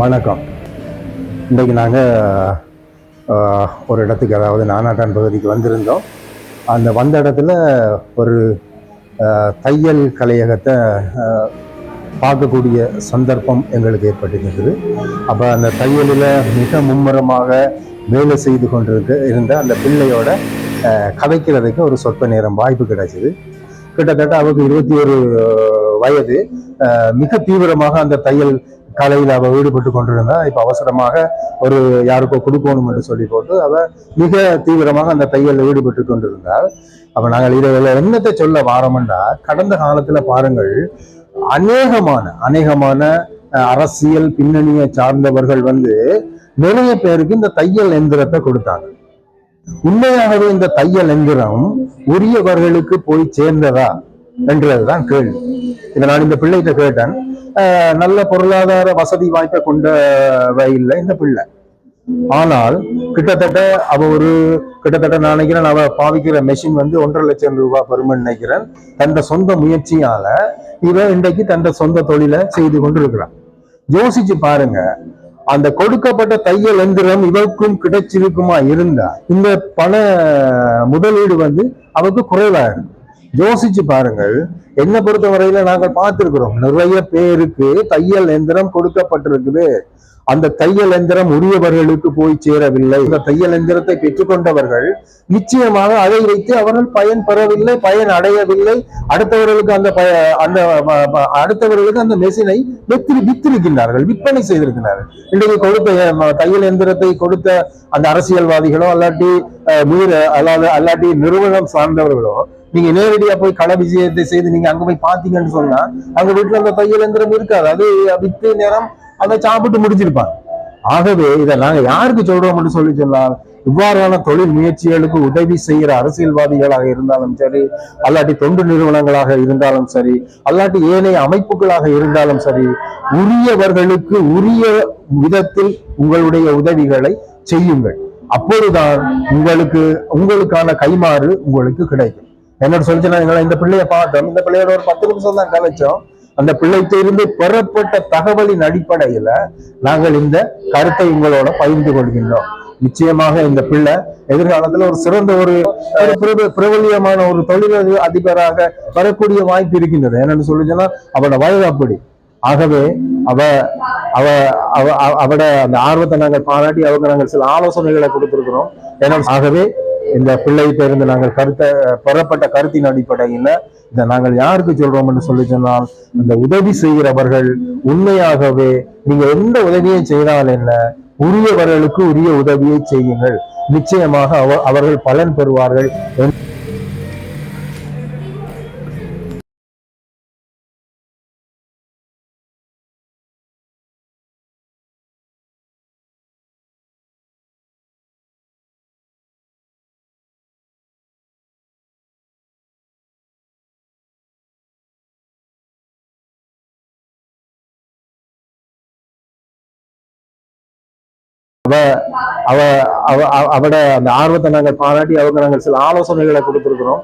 வணக்கம். இன்றைக்கு நாங்கள் ஒரு இடத்துக்கு அதாவது நானாட்டான் பகுதிக்கு வந்திருந்தோம். அந்த வந்த இடத்துல ஒரு தையல் கலையகத்தை பார்க்கக்கூடிய சந்தர்ப்பம் எங்களுக்கு ஏற்பட்டிருந்தது. அப்போ அந்த தையலில் மிக மும்முரமாக வேலை செய்து கொண்டிருக்க இருந்த அந்த பிள்ளையோட கதைக்கிறதுக்கு ஒரு சொற்ப நேரம் வாய்ப்பு கிடைச்சிது. கிட்டத்தட்ட அவருக்கு இருபத்தி ஒரு வயது. மிக தீவிரமாக அந்த தையல் கலையில் அவ ஈடுபட்டு கொண்டிருந்தா இப்ப அவசரமாக ஒரு யாருக்கோ கொடுக்கணும் என்று சொல்லி போட்டு அவ மிக தீவிரமாக அந்த தையல்ல ஈடுபட்டு கொண்டிருந்தாள். அப்ப நாங்கள் இதில் என்னத்தை சொல்ல வாரம்னா கடந்த காலத்துல பாருங்கள் அநேகமான அநேகமான அஹ், அரசியல் பின்னணியை சார்ந்தவர்கள் வந்து நிறைய பேருக்கு இந்த தையல் எந்திரத்தை கொடுத்தாங்க. உண்மையாகவே இந்த தையல் எந்திரம் உரியவர்களுக்கு போய் சேர்ந்ததா? என்றதுதான் கேள்வி. இதை நான் இந்த பிள்ளைகிட்ட கேட்டேன். நல்ல பொருளாதார வசதி வாய்ப்பை கொண்டவை இல்லை இந்த பிள்ளை. ஆனால் கிட்டத்தட்ட அவ ஒரு கிட்டத்தட்ட நான் நினைக்கிறேன் அவ பாவிக்கிற மெஷின் வந்து ஒன்றரை லட்சம் ரூபாய் பெருமை நினைக்கிறேன். தந்த சொந்த முயற்சியால இவ இன்றைக்கு தந்த சொந்த தொழிலை செய்து கொண்டு இருக்கிறான் யோசிச்சு பாருங்க அந்த கொடுக்கப்பட்ட தையல் எந்திரம் இவருக்கும் கிடைச்சிருக்குமா இருந்தா இந்த பண முதலீடு வந்து அவருக்கு குறைவாயிரும் யோசிச்சு பாருங்கள். என்னை பொறுத்தவரையில நாங்கள் பார்த்திருக்கிறோம். நிறைய பேருக்கு தையல் எந்திரம் கொடுக்கப்பட்டிருக்குது. அந்த தையல் எந்திரம் உரியவர்களுக்கு போய் சேரவில்லை. இந்த தையல் எந்திரத்தை பெற்றுக்கொண்டவர்கள் நிச்சயமாக அதை வைத்து அவர்கள் பயன் பெறவில்லை பயன் அடையவில்லை. அடுத்தவர்களுக்கு அந்த பய அந்த அடுத்தவர்களுக்கு அந்த மெஷினை வித்திரு வித்திருக்கின்றார்கள் விற்பனை செய்திருக்கிறார்கள் இன்றைக்கு கொடுத்த தையல் எந்திரத்தை கொடுத்த அந்த அரசியல்வாதிகளோ அல்லாட்டி அஹ், உயிர் அல்லாத அல்லாட்டி நிறுவனம் சார்ந்தவர்களோ நீங்க நேரடியா போய் கள விஜயத்தை செய்து நீங்க அங்க போய் பாத்தீங்கன்னு சொன்னா அங்க வீட்டுல அந்த தையல் எந்திரம் இருக்காது அது வித்து நேரம் அதை சாப்பிட்டு முடிச்சிருப்பாங்க ஆகவே இதை நாங்க யாருக்கு சொல்றோம்னு சொல்லி சொன்னால் இவ்வாறான தொழில் முயற்சிகளுக்கு உதவி செய்கிற அரசியல்வாதிகளாக இருந்தாலும் சரி அல்லாட்டி தொண்டு நிறுவனங்களாக இருந்தாலும் சரி அல்லாட்டி ஏனைய அமைப்புகளாக இருந்தாலும் சரி உரியவர்களுக்கு உரிய விதத்தில் உங்களுடைய உதவிகளை செய்யுங்கள். அப்பொழுதுதான் உங்களுக்கு உங்களுக்கான கைமாறு உங்களுக்கு கிடைக்கும். என்னோட சொல்லிச்சுன்னா எங்களை இந்த பிள்ளைய பார்த்தோம். இந்த பிள்ளையோட ஒரு பத்து நிமிஷம் தான் கலைச்சோம் அந்த பிள்ளைத்திலிருந்து பெறப்பட்ட தகவலின் அடிப்படையில நாங்கள் இந்த கருத்தை உங்களோட பகிர்ந்து கொள்கின்றோம். நிச்சயமாக இந்த பிள்ளை எதிர்காலத்துல ஒரு சிறந்த ஒரு ஒரு ஒரு தொழில் அதிபராக வரக்கூடிய வாய்ப்பு இருக்கின்றது. என்னன்னு சொல்லிச்சுன்னா அவனோட வயது அப்படி. ஆகவே அவ அவ அவ அவ- அவட அந்த ஆர்வத்தை நாங்கள் பாராட்டி அவங்க நாங்கள் சில ஆலோசனைகளை கொடுத்திருக்கிறோம். ஏன்னா ஆகவே இந்த பிள்ளை பேருந்து நாங்கள் கருத்தை பெறப்பட்ட கருத்தின் அடிப்படையில் இதை நாங்கள் யாருக்கு சொல்றோம் என்று சொல்லி சொன்னால் இந்த உதவி செய்கிறவர்கள் உண்மையாகவே நீங்க எந்த உதவியை செய்தால் என்ன? உரியவர்களுக்கு உரிய உதவியை செய்யுங்கள். நிச்சயமாக அவ- அவர்கள் பலன் பெறுவார்கள். அவ அவ அவ அவட அந்த ஆர்வத்தை நாங்கள் பாராட்டி அவங்க நாங்கள் சில ஆலோசனைகளை கொடுத்துருக்குறோம்.